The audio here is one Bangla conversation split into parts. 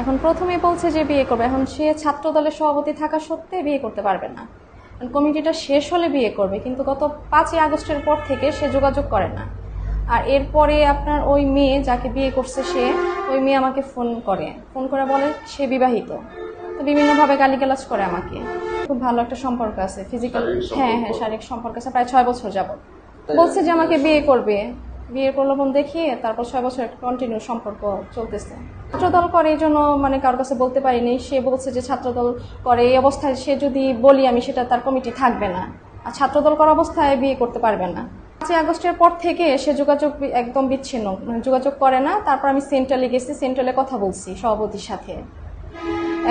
এখন প্রথমে বলছে যে বিয়ে করবে। এখন সে ছাত্র দলের সভাপতি থাকা সত্ত্বে বিয়ে করতে পারবে না। কমিটিটা শেষ হলে বিয়ে করবে কিন্তু গত পাঁচই আগস্টের পর থেকে সে যোগাযোগ করে না। আর এরপরে আপনার ওই মেয়ে যাকে বিয়ে করছে সে ওই মেয়ে আমাকে ফোন করে। ফোন করে বলে সে বিবাহিত। তো বিভিন্নভাবে গালিগালাজ করে আমাকে। খুব ভালো একটা সম্পর্ক আছে ফিজিক্যাল হ্যাঁ হ্যাঁ শারীরিক সম্পর্ক আছে প্রায় ছয় বছর যাবত বলছে যে আমাকে বিয়ে করবে। বিয়ের প্রলোভন দেখিয়ে তারপর ছয় বছর একটা কন্টিনিউ সম্পর্ক চলতেছে। ছাত্রদল করে এই জন্য মানে কারোর কাছে বলতে পারিনি। সে বলছে যে ছাত্রদল করে এই অবস্থায় সে যদি বলি আমি সেটা তার কমিটি থাকবে না। আর ছাত্রদল করা অবস্থায় বিয়ে করতে পারবে না। পাঁচই আগস্টের পর থেকে সে যোগাযোগ একদম বিচ্ছিন্ন। মানে যোগাযোগ করে না। তারপর আমি সেন্ট্রালে গেছি সেন্ট্রালে কথা বলছি সভাপতির সাথে।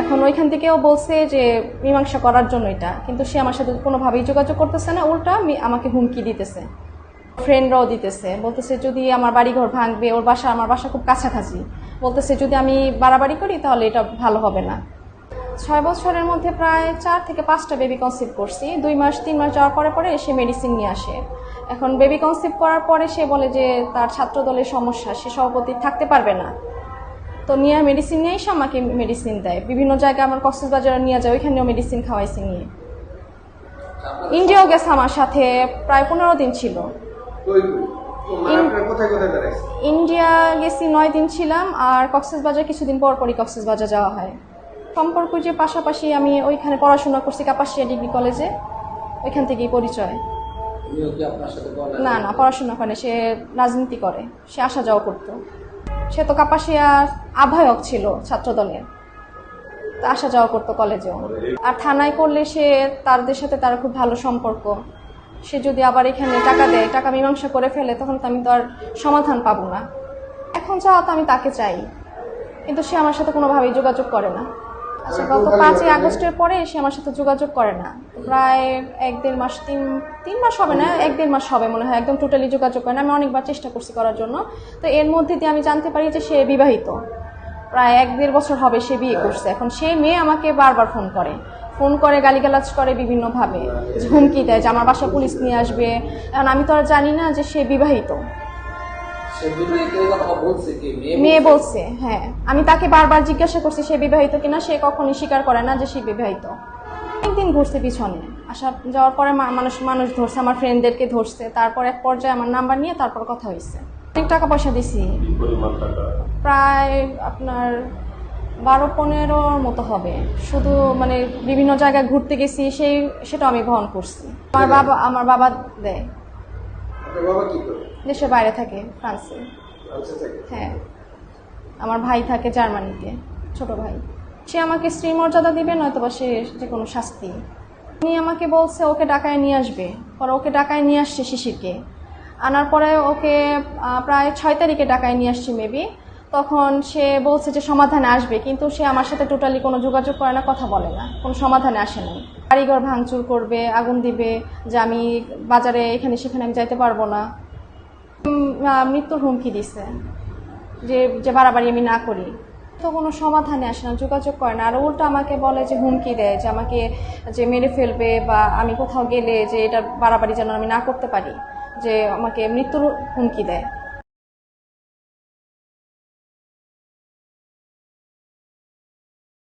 এখন ওইখান থেকেও বলছে যে মীমাংসা করার জন্য এটা। কিন্তু সে আমার সাথে কোনোভাবেই যোগাযোগ করতেছে না। উল্টা আমাকে হুমকি দিতেছে। ফ্রেন্ডরাও দিতেছে। বলতেছে যদি আমার বাড়িঘর ভাঙবে ওর বাসা আমার বাসা খুব কাছাকাছি। বলতেছে যদি আমি বাড়াবাড়ি করি তাহলে এটা ভালো হবে না। ছয় বছরের মধ্যে প্রায় চার থেকে পাঁচটা বেবি কনসিভ করছি। দুই মাস তিন মাস যাওয়ার পরে পরে সে মেডিসিন নিয়ে আসে। এখন বেবি কনসিভ করার পরে সে বলে যে তার ছাত্র দলের সমস্যা সে সভাপতি থাকতে পারবে না। তো নিয়ে মেডিসিন নিয়ে এসে আমাকে মেডিসিন দেয়। বিভিন্ন জায়গায় আমার কক্সবাজারে নিয়ে যায় ওইখানেও মেডিসিন খাওয়াইছে নিয়ে। ইন্ডিয়াও গেছে আমার সাথে প্রায় পনেরো দিন ছিল। ইন্ডিয়া গেছি নয় দিন ছিলাম আর কক্সবাজার কিছুদিন পর পরই কক্সবাজার যাওয়া হয়। সম্পর্ক যে পাশাপাশি আমি ওইখানে পড়াশোনা করছি কাপাসিয়া ডিগ্রি কলেজে ওইখান থেকেই পরিচয়। না না পড়াশোনা করে সে রাজনীতি করে সে আসা যাওয়া করতো। সে তো কাপাসিয়া আহ্বায়ক ছিল ছাত্রদলের আসা যাওয়া করতো কলেজেও। আর থানায় করলে সে তাদের সাথে তার খুব ভালো সম্পর্ক। সে যদি আবার এখানে টাকা দেয় টাকা মীমাংসা করে ফেলে তখন তো আমি তো আর সমাধান পাবো না। এখন চাওয়া তো আমি তাকে চাই কিন্তু সে আমার সাথে কোনোভাবেই যোগাযোগ করে না। আচ্ছা গত পাঁচই আগস্টের পরে সে আমার সাথে যোগাযোগ করে না। প্রায় এক দেড় মাস তিন তিন মাস হবে না এক দেড় মাস হবে মনে হয় একদম টোটালি যোগাযোগ করে না। আমি অনেকবার চেষ্টা করছি করার জন্য। তো এর মধ্যে দিয়ে আমি জানতে পারি যে সে বিবাহিত। প্রায় এক দেড় বছর হবে সে বিয়ে করছে। এখন সেই মেয়ে আমাকে বারবার ফোন করে। ফোন করে গালিগালাজ করে বিভিন্নভাবে হুমকি দেয় যে আমার বাসায় পুলিশ নিয়ে আসবে। এখন আমি তো আর জানি না যে সে বিবাহিত। মেয়ে মেয়ে বলছে হ্যাঁ। আমি তাকে বারবার জিজ্ঞাসা করছি সে বিবাহিত কিনা? সে কখনই স্বীকার করে না যে সে বিবাহিত। একদিন ঘুরছে পিছনে। আসা যাওয়ার পরে মা- মানুষ মানুষ ধরছে আমার ফ্রেন্ডদেরকে ধরছে। তারপর এক পর্যায়ে আমার নাম্বার নিয়ে তারপর কথা হয়েছে। অনেক টাকা পয়সা দিছি। প্রায় আপনার বারো পনেরোর মতো হবে। শুধু মানে বিভিন্ন জায়গায় ঘুরতে গেছি সেই সেটা আমি বহন করছি। আমার বাবা আমার বাবা দেয়। দেশের বাইরে থাকে ফ্রান্সে। হ্যাঁ। আমার ভাই থাকে জার্মানিতে ছোট ভাই। সে আমাকে স্ত্রী মর্যাদা দিবে নয়তো বা সে যে কোনো শাস্তি। উনি আমাকে বলছে ওকে ডাকায় নিয়ে আসবে। পরে ওকে ডাকায় নিয়ে আসছে শিশিরকে। আনার পরে ওকে প্রায় ছয় তারিখে ডাকায় নিয়ে আসছি মেবি তখন সে বলছে যে সমাধানে আসবে, কিন্তু সে আমার সাথে টোটালি কোনো যোগাযোগ করে না, কথা বলে না। কোনো সমাধানে আসে নাই কারিগর ভাঙচুর করবে, আগুন দিবে, যে আমি বাজারে এখানে সেখানে আমি যাইতে পারব না। মৃত্যুর হুমকি দিছে, যে যে বাড়াবাড়ি আমি না করি। তো কোনো সমাধানে আসে না, যোগাযোগ করে না। আর উল্টো আমাকে বলে যে, হুমকি দেয়, যে আমাকে, যে মেরে ফেলবে বা আমি কোথাও গেলে যে এটা বাড়াবাড়ি যেন আমি না করতে পারি, যে আমাকে মৃত্যুর হুমকি দেয়।